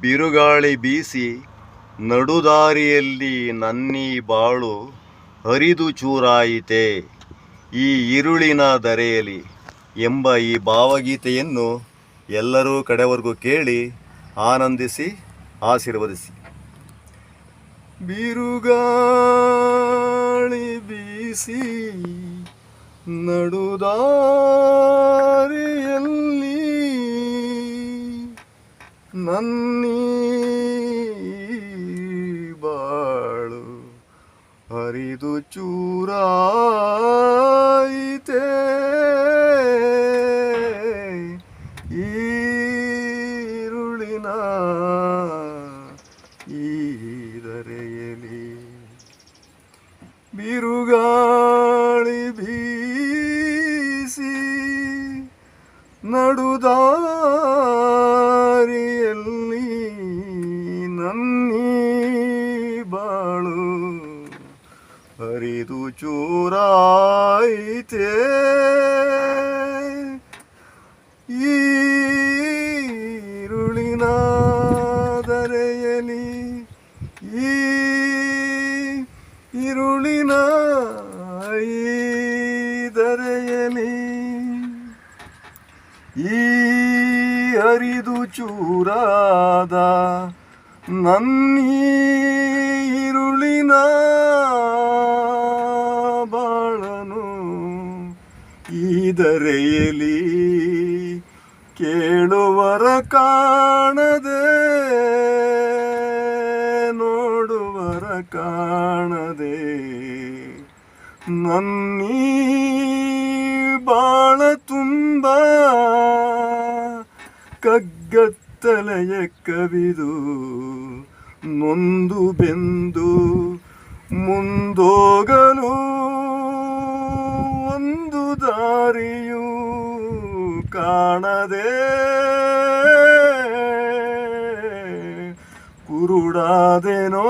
ಬಿರುಗಾಳಿ ಬೀಸಿ ನಡುದಾರಿಯಲ್ಲಿ ನನ್ನಿ ಬಾಳು ಹರಿದು ಚೂರಾಯಿತೆ. ಈ ಇರುಳಿನ ದರೆಯಲಿ ಎಂಬ ಈ ಭಾವಗೀತೆಯನ್ನು ಎಲ್ಲರೂ ಕಡೆವರೆಗೂ ಕೇಳಿ ಆನಂದಿಸಿ, ಆಶೀರ್ವದಿಸಿ. ಬಿರುಗಾಳಿ ಬೀಸಿ ನನ್ನೀ ಬಾಳು ಹರಿದು ಚೂರಾಯಿತೆ. ಈರುಳಿನ ಈ ಧರೆಯಲಿ ಬಿರುಗಾಳಿ ಬೀಸಿ ನಡುದಾರಿಯಲ್ಲಿ ಇದು ಚೂರಾಯಿತೆ. ಈರುಳಿನ ದರೆಯಲಿ ಈರುಳಿನ ಇರುಳಿನ ಈ ದರೆಯಲಿ ಈ ಹರಿದು ಚೂರಾದ ನನ್ನೀರುಳಿನ ಈ ಧರೆಯಲಿ ಕೇಳುವರ ಕಾಣದೆ ನೋಡುವರ ಕಾಣದೆ. ನನ್ನೀ ಬಾಳ ತುಂಬ ಕಗ್ಗತ್ತಲೆಯ ಕವಿದು ನೊಂದು ಬೆಂದು ಮುಂದೋಗಲು ದಾರಿಯೂ ಕಾಣದೆ ಕುರುಡಾದೆನೋ?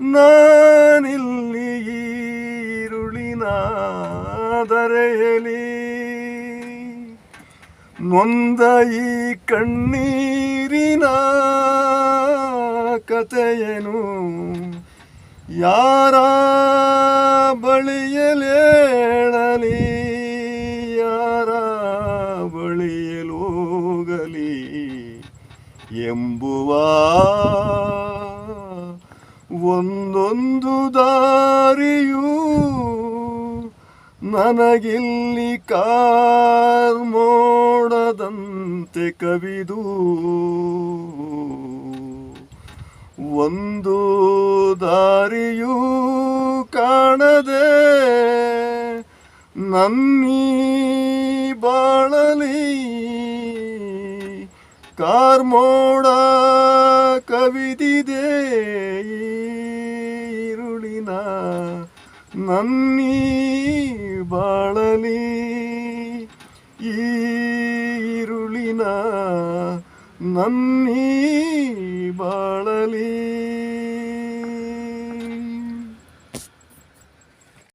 ನಾನಿಲ್ಲಿ ಈರುಳಿನ ದರೆಯಲಿ ನೊಂದ ಈ ಕಣ್ಣೀರಿನ ಕತೆಯನು ಯಾರ ಬಳಿಯಲೋಗಲಿ ಎಂಬುವ ಒಂದೊಂದು ದಾರಿಯೂ ನನಗಿಲ್ಲಿ ಕಾರ್ಮೋಡದಂತೆ ಕವಿದು. ಒಂದು ದಾರಿಯೂ ಕಾಣದೆ ನನ್ನೀ ಕಾರ್ಮೋಡ ಕವಿದಿದೆ ಈರುಳಿನ ನನ್ನೀ ಬಾಳಲಿ ಈರುಳಿನ ನನ್ನೀ